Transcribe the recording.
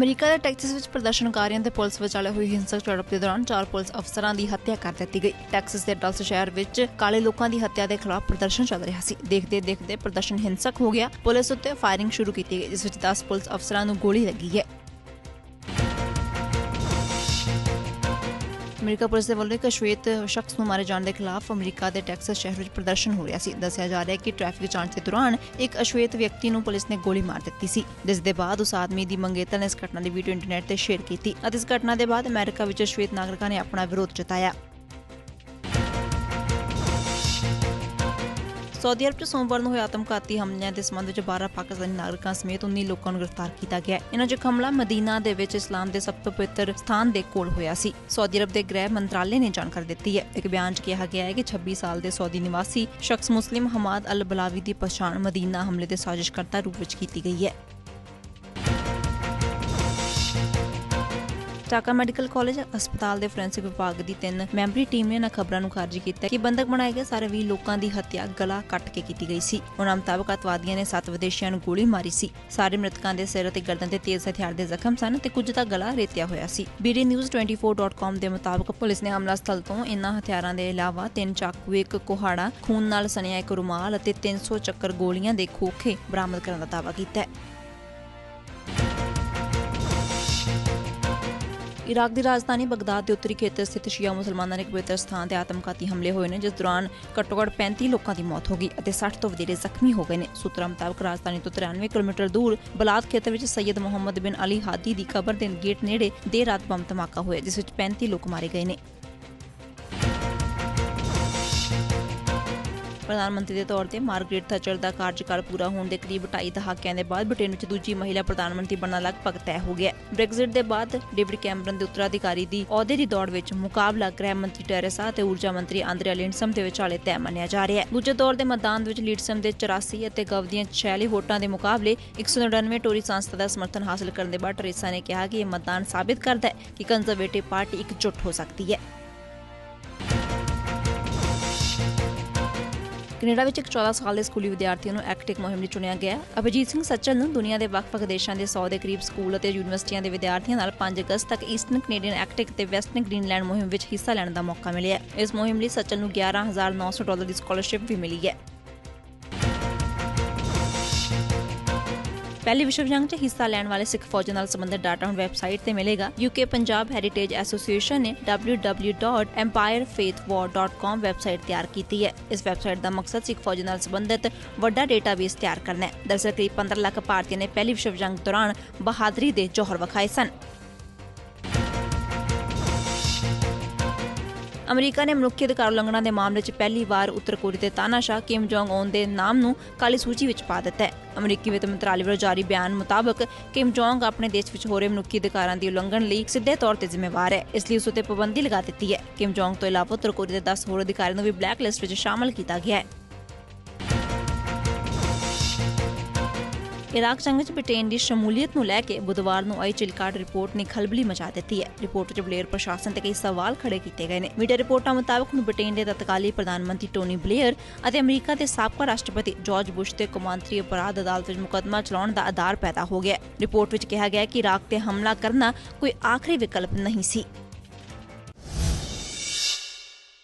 America ਦੇ Texas ਵਿੱਚ ਪ੍ਰਦਰਸ਼ਨਕਾਰੀਆਂ ਤੇ ਪੁਲਿਸ ਵਿਚਾਲੇ ਹੋਈ ਹਿੰਸਕ ਝੜਪ ਦੇ ਦੌਰਾਨ ਚਾਰ ਪੁਲਿਸ ਅਫਸਰਾਂ ਦੀ ਹੱਤਿਆ ਕਰ ਦਿੱਤੀ ਗਈ। ਟੈਕਸਸ ਦੇ ਡਲਸ ਸ਼ਹਿਰ ਵਿੱਚ ਕਾਲੇ ਲੋਕਾਂ ਦੀ ਹੱਤਿਆ ਦੇ ਖਿਲਾਫ ਪ੍ਰਦਰਸ਼ਨ ਚੱਲ ਰਿਹਾ ਸੀ। ਦੇਖਦੇ ਦੇਖਦੇ ਪ੍ਰਦਰਸ਼ਨ ਹਿੰਸਕ ਹੋ ਗਿਆ। ਪੁਲਿਸ ਉੱਤੇ ਫਾਇਰਿੰਗ ਸ਼ੁਰੂ ਕੀਤੀ ਗਈ, ਜਿਸ ਵਿੱਚ 10 ਪੁਲਿਸ ਅਫਸਰਾਂ ਨੂੰ ਗੋਲੀ ਲੱਗੀ ਹੈ। ਅਮਰੀਕਾ ਪੁਲਿਸ ਦੇ ਵੱਲੋਂ ਇੱਕ ਅਸ਼ਵੇਤ ਸ਼ਖਸ ਨੂੰ ਮਾਰੇ ਜਾਣ ਦੇ ਖਿਲਾਫ ਅਮਰੀਕਾ ਦੇ ਟੈਕਸਸ ਸ਼ਹਿਰ ਵਿੱਚ ਪ੍ਰਦਰਸ਼ਨ ਹੋ ਰਿਹਾ ਸੀ। ਦੱਸਿਆ ਜਾ ਰਿਹਾ ਹੈ ਕਿ ਟ੍ਰੈਫਿਕ ਜਾਂਚ ਦੇ ਦੌਰਾਨ ਇੱਕ ਅਸ਼ਵੇਤ ਵਿਅਕਤੀ ਨੂੰ ਪੁਲਿਸ ਨੇ ਗੋਲੀ ਮਾਰ ਦਿੱਤੀ ਸੀ। ਜਿਸ ਦੇ ਬਾਅਦ ਉਸ ਆਦਮੀ ਦੀ ਮੰਗੇਤਰ ਨੇ ਇਸ ਘਟਨਾ ਦੀ ਵੀਡੀਓ ਇੰਟਰਨੈਟ ਤੇ ਸ਼ੇਅਰ ਕੀਤੀ ਅਤੇ ਇਸ ਘਟਨਾ ਦੇ ਬਾਅਦ ਅਮਰੀਕਾ ਵਿੱਚ ਅਸ਼ਵੇਤ ਨਾਗਰਿਕਾਂ ਨੇ ਆਪਣਾ ਵਿਰੋਧ ਜਤਾਇਆ। ਸਾਊਦੀ ਅਰਬ 'ਚ ਸੋਮਵਾਰ ਨੂੰ ਹੋਏ ਆਤਮਘਾਤੀ ਹਮਲਿਆਂ ਦੇ ਸਬੰਧ ਵਿੱਚ 12 ਪਾਕਿਸਤਾਨੀ ਨਾਗਰਿਕਾਂ ਸਮੇਤ 19 ਲੋਕਾਂ ਨੂੰ ਗ੍ਰਿਫਤਾਰ ਕੀਤਾ ਗਿਆ ਇਹਨਾਂ 'ਚ ਹਮਲਾ ਮਦੀਨਾ ਦੇ ਵਿੱਚ ਇਸਲਾਮ ਦੇ ਸਭ ਤੋਂ ਪਵਿੱਤਰ ਸਥਾਨ ਦੇ ਕੋਲ ਹੋਇਆ ਸੀ। ਸਾਊਦੀ ਅਰਬ ਦੇ ਗ੍ਰਹਿ ਮੰਤਰਾਲੇ ਨੇ ਜਾਣਕਾਰੀ ਦਿੱਤੀ ਹੈ। ਇੱਕ ਬਿਆਨ 'ਚ ਕਿਹਾ ਗਿਆ ਹੈ ਕਿ 26 ਸਾਲ ਦੇ ਸਾਊਦੀ ਨਿਵਾਸੀ ਸ਼ਖਸ ਮੁਸਲਿਮ ਹਮਾਦ ਅਲ ਬਲਾਵੀ ਦੀ ਪਛਾਣ ਮਦੀਨਾ ਹਮਲੇ ਦੇ ਸਾਜ਼ਿਸ਼ਕਰਤਾ ਰੂਪ ਵਿੱਚ ਕੀਤੀ ਗਈ ਹੈ। ਟਾਕਾ ਮੈਡੀਕਲ ਕਾਲਜ ਹਸਪਤਾਲ ਦੇ ਫੋਰੈਂਸਿਕ ਵਿਭਾਗ ਦੀ ਤਿੰਨ ਮੈਂਬਰੀ ਟੀਮ ਨੇ ਇਹਨਾਂ ਖਬਰਾਂ ਨੂੰ ਖਾਰਜ ਕੀਤਾ ਕਿ ਬੰਦਕ ਬਣਾਏ ਗਏ ਸਾਰੇ 20 ਲੋਕਾਂ ਦੀ ਹੱਤਿਆ ਗਲਾ ਕੱਟ ਕੇ ਕੀਤੀ ਗਈ ਸੀ। ਉਹਨਾਂ ਮੁਤਾਬਕ ਅਤਵਾਦੀਆਂ ਨੇ ਸੱਤ ਵਿਦੇਸ਼ੀਆਂ ਨੂੰ ਗੋਲੀ ਮਾਰੀ ਸੀ। ਸਾਰੇ ਮ੍ਰਿਤਕਾਂ ਦੇ ਸਿਰ ਅਤੇ ਗਰਦਨ ਤੇ ਤੇਜ਼ ਹਥਿਆਰ ਦੇ ਜ਼ਖਮ ਸਨ ਤੇ ਕੁਝ ਦਾ ਗਲਾ ਰੇਤਿਆ ਹੋਇਆ ਸੀ। ਬੀਡੀ ਨਿਊਜ਼ 24.com ਦੇ ਮੁਤਾਬਕ ਪੁਲਿਸ ਨੇ ਹਮਲਾ ਸਥਲ ਤੋਂ ਇਨ੍ਹਾਂ ਹਥਿਆਰਾਂ ਦੇ ਇਲਾਵਾ ਤਿੰਨ ਚਾਕੂ, ਇੱਕ ਕੁਹਾੜਾ, ਖੂਨ ਨਾਲ ਸਣਿਆ ਇੱਕ ਰੁਮਾਲ ਅਤੇ 300 ਚੱਕਰ ਗੋਲੀਆਂ ਦੇ ਖੋਖੇ ਬਰਾਮਦ ਕਰਨ ਦਾ ਦਾਅਵਾ ਕੀਤਾ ਹੈ। ਇਰਾਕ ਦੀ ਰਾਜਧਾਨੀ ਬਗਦਾਦ ਦੇ ਉੱਤਰੀ ਖੇਤਰ ਸਥਿਤ ਸ਼ੀਆ ਮੁਸਲਮਾਨਾਂ ਦੇ ਇੱਕ ਪਵਿੱਤਰ ਸਥਾਨ ਤੇ ਆਤਮਘਾਤੀ ਹਮਲੇ ਹੋਏ ਨੇ, ਜਿਸ ਦੌਰਾਨ ਘੱਟੋ-ਘੱਟ 35 ਲੋਕਾਂ ਦੀ ਮੌਤ ਹੋ ਗਈ ਅਤੇ 60 ਤੋਂ ਵਧੇਰੇ ਜ਼ਖਮੀ ਹੋ ਗਏ ਨੇ। ਸੂਤਰਾਂ ਮੁਤਾਬਕ ਰਾਜਧਾਨੀ ਤੋਂ 93 ਕਿਲੋਮੀਟਰ ਦੂਰ ਬਲਾਦ ਖੇਤਰ ਵਿੱਚ ਸੈਯਦ ਮੁਹੰਮਦ ਬਿਨ ਅਲੀ ਹਾਦੀ ਦੀ ਕਬਰ ਦੇ ਗੇਟ ਨੇੜੇ ਦੇਰ ਰਾਤ ਬੰਬ ਧਮਾਕਾ ਹੋਇਆ, ਜਿਸ ਵਿੱਚ 35 ਲੋਕ ਮਾਰੇ ਗਏ ਨੇ। ਪ੍ਰਧਾਨ ਮੰਤਰੀ ਦੇ ਤੌਰ ਤੇ ਮਾਰਗਰੇਟ ਥੈਚਰ ਦਾ ਕਾਰਜਕਾਲ ਪੂਰਾ ਹੋਣ ਦੇ ਕਰੀਬ 2.5 ਦਹਾਕਿਆਂ ਦੇ ਬਾਅਦ ਬ੍ਰਿਟੇਨ ਵਿੱਚ ਦੂਜੀ ਮਹਿਲਾ ਪ੍ਰਧਾਨ ਮੰਤਰੀ ਬਣਨਾ ਲਗਭਗ ਤੈਅ ਹੋ ਗਿਆ। ਬ੍ਰੈਗਜ਼ਿਟ ਦੇ ਬਾਅਦ ਡੇਵਿਡ ਕੈਮਰਨ ਦੇ ਉੱਤਰਾਧਿਕਾਰੀ ਦੀ ਅਹੁਦੇ ਦੀ ਦੌੜ ਵਿੱਚ ਮੁਕਾਬਲਾ ਗ੍ਰਹਿ ਮੰਤਰੀ ਟੈਰੇਸਾ ਤੇ ਊਰਜਾ ਮੰਤਰੀ ਆਂਦਰਿਆ ਲਿੰਡਸਮ ਦੇ ਵਿਚਾਲੇ ਤੈਅ ਮੰਨਿਆ ਜਾ ਰਿਹਾ ਹੈ। ਦੂਜੇ ਦੌਰ ਦੇ ਮਤਦਾਨ ਵਿੱਚ ਲੀਡਸਮ ਦੇ 84 ਅਤੇ ਗਵ ਦੀਆਂ 46 ਵੋਟਾਂ ਦੇ ਮੁਕਾਬਲੇ 199 ਟੋਰੀ ਸੰਸਥਾ ਦਾ ਸਮਰਥਨ ਹਾਸਲ ਕਰਨ ਦੇ ਬਾਅਦ ਟੈਰੇਸਾ ਨੇ ਕਿਹਾ ਕਿ ਇਹ ਮਤਦਾਨ ਸਾਬਿਤ ਕਰਦਾ ਹੈ ਕਿ ਕੰਜ਼ਰਵੇਟਿਵ ਪਾਰਟੀ ਇਕਜੁੱਟ ਹੋ ਸਕਦੀ ਹੈ। ਕੈਨੇਡਾ ਵਿੱਚ ਇੱਕ 14 ਸਾਲ ਦੇ ਸਕੂਲੀ ਵਿਦਿਆਰਥੀ ਨੂੰ ਐਕਟਿਕ ਮੁਹਿੰਮ ਲਈ ਚੁਣਿਆ ਗਿਆ ਹੈ। ਅਭਿਜੀਤ ਸਿੰਘ ਸੱਚਲ ਨੂੰ ਦੁਨੀਆ ਦੇ ਵੱਖ-ਵੱਖ ਦੇਸ਼ਾਂ ਦੇ 100 ਦੇ ਕਰੀਬ ਸਕੂਲ ਅਤੇ ਯੂਨੀਵਰਸਿਟੀਆਂ ਦੇ ਵਿਦਿਆਰਥੀਆਂ ਨਾਲ 5 ਅਗਸਤ ਤੱਕ ਈਸਟਰਨ ਕੈਨੇਡੀਅਨ ਐਕਟਿਕ ਤੇ ਵੈਸਟਰਨ ਗ੍ਰੀਨਲੈਂਡ ਮੁਹਿੰਮ ਵਿੱਚ ਹਿੱਸਾ ਲੈਣ ਦਾ ਮੌਕਾ ਮਿਲਿਆ ਇਸ ਮੁਹਿੰਮ ਲਈ ਸੱਚਲ ਨੂੰ 11900 ਡਾਲਰ ਦੀ ਸਕਾਲਰਸ਼ਿਪ ਵੀ ਮਿਲੀ ਹੈ ਪਹਿਲੀ ਵਿਸ਼ਵ ਜੰਗ 'ਚ ਹਿੱਸਾ ਲੈਣ ਵਾਲੇ ਸਿੱਖ ਫੌਜਾਂ ਨਾਲ ਸੰਬੰਧਿਤ ਡਾਟਾ ਹੁਣ ਵੈਬਸਾਈਟ ਤੇ ਮਿਲੇਗਾ। ਯੂਕੇ ਪੰਜਾਬ ਹੈਰੀਟੇਜ ਐਸੋਸੀਏਸ਼ਨ ਨੇ www.empirefaithwar.com ਵੈਬਸਾਈਟ ਤਿਆਰ ਕੀਤੀ ਹੈ। ਇਸ ਵੈਬਸਾਈਟ ਦਾ ਮਕਸਦ ਸਿੱਖ ਫੌਜਾਂ ਨਾਲ ਸੰਬੰਧਿਤ ਵੱਡਾ ਡੇਟਾਬੇਸ ਤਿਆਰ ਕਰਨਾ ਹੈ। ਦਰਅਸਲ ਕਰੀਬ 15 ਲੱਖ ਭਾਰਤੀਆਂ ਨੇ ਪਹਿਲੀ ਵਿਸ਼ਵ ਜੰਗ ਦੌਰਾਨ ਬਹਾਦਰੀ ਦੇ ਜੋਹਰ ਵਿਖਾਏ ਸਨ। ਅਮਰੀਕਾ ਨੇ ਮਨੁੱਖੀ ਅਧਿਕਾਰ ਉਲੰਘਣਾ ਦੇ ਮਾਮਲੇ 'ਚ ਪਹਿਲੀ ਵਾਰ ਉੱਤਰ ਕੋਰੀਆ ਦੇ ਤਾਨਾਸ਼ਾਹ ਕਿਮ ਜੋਂਗ ਓਨ ਦੇ ਨਾਮ ਨੂੰ ਕਾਲੀ ਸੂਚੀ ਵਿੱਚ ਪਾ ਦਿੱਤਾ ਹੈ। ਅਮਰੀਕੀ ਵਿੱਤ ਮੰਤਰਾਲੇ ਵੱਲੋਂ ਜਾਰੀ ਬਿਆਨ ਮੁਤਾਬਕ ਕਿਮ ਜੋਂਗ ਆਪਣੇ ਦੇਸ਼ ਵਿੱਚ ਹੋ ਰਹੇ ਮਨੁੱਖੀ ਅਧਿਕਾਰਾਂ ਦੀ ਉਲੰਘਣ ਲਈ ਸਿੱਧੇ ਤੌਰ ਤੇ ਜ਼ਿੰਮੇਵਾਰ ਹੈ। ਇਸ ਲਈ ਉਸ ਉੱਤੇ ਪਾਬੰਦੀ ਲਗਾ ਦਿੱਤੀ ਹੈ। ਕਿਮ ਜੋਂਗ ਤੋਂ ਇਲਾਵਾ ਉੱਤਰ ਕੋਰੀਆ ਦੇ 10 ਹੋਰ ਅਧਿਕਾਰੀਆਂ ਨੂੰ ਵੀ ਬਲੈਕ ਲਿਸਟ ਵਿੱਚ ਸ਼ਾਮਲ ਕੀਤਾ ਗਿਆ ਹੈ। ਇਰਾਕ ਜੰਗ ਵਿੱਚ ਬ੍ਰਿਟੇਨ ਦੀ ਸ਼ਮੂਲੀਅਤ ਨੂੰ ਲੈ ਕੇ ਬੁੱਧਵਾਰ ਨੂੰ ਆਈ ਚਿਲਕਾਟ ਰਿਪੋਰਟ ਨੇ ਖਲਬਲੀ ਮਚਾ ਦਿੱਤੀ ਹੈ। ਰਿਪੋਰਟ ਵਿੱਚ ਬਲੇਅਰ ਪ੍ਰਸ਼ਾਸਨ ਤੇ ਕਈ ਸਵਾਲ ਖੜੇ ਕੀਤੇ ਗਏ ਨੇ। ਮੀਡੀਆ ਰਿਪੋਰਟਾਂ ਮੁਤਾਬਕ ਹੁਣ ਬ੍ਰਿਟੇਨ ਦੇ ਤਤਕਾਲੀ ਪ੍ਰਧਾਨ ਮੰਤਰੀ ਟੋਨੀ ਬਲੇਅਰ ਅਤੇ ਅਮਰੀਕਾ ਦੇ ਸਾਬਕਾ ਰਾਸ਼ਟਰਪਤੀ ਜਾਰਜ ਬੁਸ਼ ਤੇ ਕੌਮਾਂਤਰੀ ਅਪਰਾਧ ਅਦਾਲਤ ਵਿੱਚ ਮੁਕੱਦਮਾ ਚਲਾਉਣ ਦਾ ਆਧਾਰ ਪੈਦਾ ਹੋ ਗਿਆ ਰਿਪੋਰਟ ਵਿੱਚ ਕਿਹਾ ਗਿਆ ਕਿ ਇਰਾਕ ਤੇ ਹਮਲਾ ਕਰਨਾ ਕੋਈ ਆਖਰੀ ਵਿਕਲਪ ਨਹੀਂ ਸੀ।